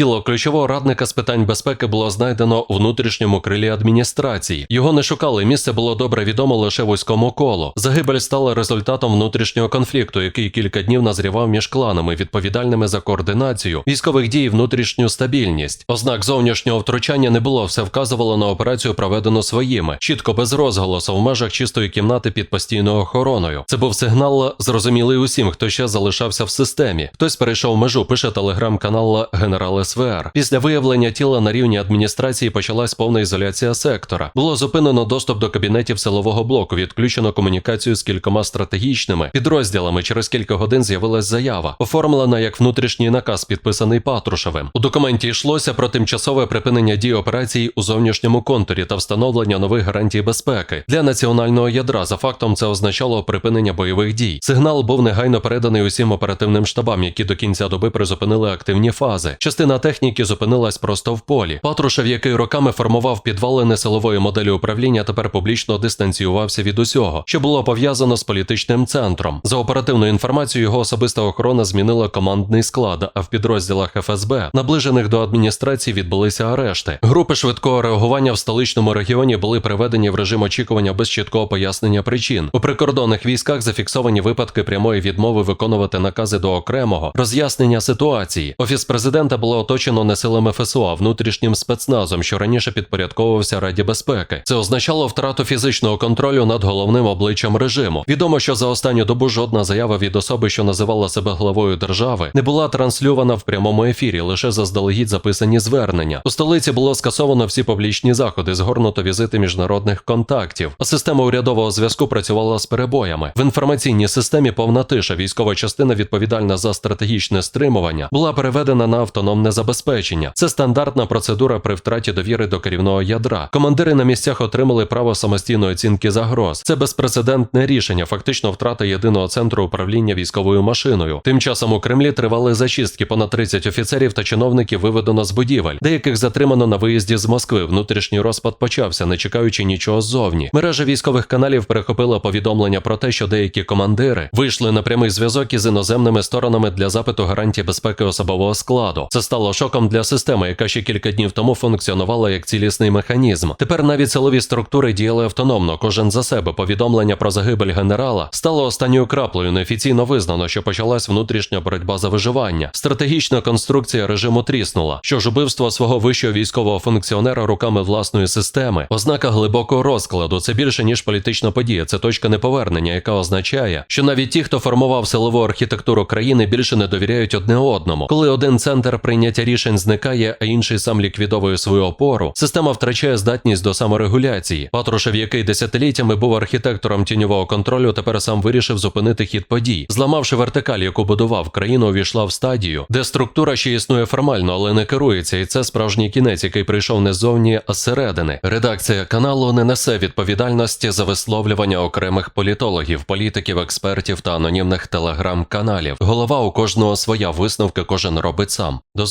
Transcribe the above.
Тіло ключового радника з питань безпеки було знайдено у внутрішньому крилі адміністрації. Його не шукали. Місце було добре відомо лише вузькому колу. Загибель стала результатом внутрішнього конфлікту, який кілька днів назрівав між кланами, відповідальними за координацію військових дій внутрішню стабільність. Ознак зовнішнього втручання не було, все вказувало на операцію, проведену своїми, чітко без розголосу в межах чистої кімнати під постійною охороною. Це був сигнал, зрозумілий усім, хто ще залишався в системі. Хтось перейшов межу, пише телеграм-канал генерал СВР. Після виявлення тіла на рівні адміністрації почалась повна ізоляція сектора. Було зупинено доступ до кабінетів силового блоку, відключено комунікацію з кількома стратегічними підрозділами. Через кілька годин з'явилась заява, оформлена як внутрішній наказ, підписаний Патрушевим. У документі йшлося про тимчасове припинення дій операцій у зовнішньому контурі та встановлення нових гарантій безпеки для національного ядра. За фактом це означало припинення бойових дій. Сигнал був негайно переданий усім оперативним штабам, які до кінця доби призупинили активні фази. Частина техніки зупинилась просто в полі. Патрушев, який роками формував підвалини силової моделі управління, тепер публічно дистанціювався від усього, що було пов'язано з політичним центром. За оперативною інформацією, його особиста охорона змінила командний склад, а в підрозділах ФСБ, наближених до адміністрації, відбулися арешти. Групи швидкого реагування в столичному регіоні були приведені в режим очікування без чіткого пояснення причин. У прикордонних військах зафіксовані випадки прямої відмови виконувати накази до окремого роз'яснення ситуації. Офіс президента було оточено не силами ФСО, а внутрішнім спецназом, що раніше підпорядковувався Раді безпеки. Це означало втрату фізичного контролю над головним обличчям режиму. Відомо, що за останню добу жодна заява від особи, що називала себе главою держави, не була транслювана в прямому ефірі, лише заздалегідь записані звернення. У столиці було скасовано всі публічні заходи, згорнуто візити міжнародних контактів. А система урядового зв'язку працювала з перебоями. В інформаційній системі повна тиша. Військова частина, відповідальна за стратегічне стримування, була переведена на автономне забезпечення. Це стандартна процедура при втраті довіри до керівного ядра. Командири на місцях отримали право самостійної оцінки загроз. Це безпрецедентне рішення, фактично втрата єдиного центру управління військовою машиною. Тим часом у Кремлі тривали зачистки. Понад 30 офіцерів та чиновників виведено з будівель. Деяких затримано на виїзді з Москви. Внутрішній розпад почався, не чекаючи нічого ззовні. Мережа військових каналів перехопила повідомлення про те, що деякі командири вийшли на прямий зв'язок із іноземними сторонами для запиту гарантій безпеки особового складу. Це стало шоком для системи, яка ще кілька днів тому функціонувала як цілісний механізм. Тепер навіть силові структури діяли автономно, кожен за себе. Повідомлення про загибель генерала стало останньою краплею. Неофіційно визнано, що почалась внутрішня боротьба за виживання. Стратегічна конструкція режиму тріснула. Що ж убивство свого вищого військового функціонера руками власної системи, ознака глибокого розкладу. Це більше ніж політична подія. Це точка неповернення, яка означає, що навіть ті, хто формував силову архітектуру країни, більше не довіряють одне одному. Коли один центр прийняття рішень зникає, а інший сам ліквідовує свою опору, система втрачає здатність до саморегуляції. Патрушев, який десятиліттями був архітектором тіньового контролю, тепер сам вирішив зупинити хід подій, зламавши вертикаль, яку будував, країна увійшла в стадію, де структура ще існує формально, але не керується, і це справжній кінець, який прийшов не ззовні, а зсередини. Редакція каналу не несе відповідальності за висловлювання окремих політологів, політиків, експертів та анонімних телеграм-каналів. Голова у кожного своя висновки кожен робить сам. До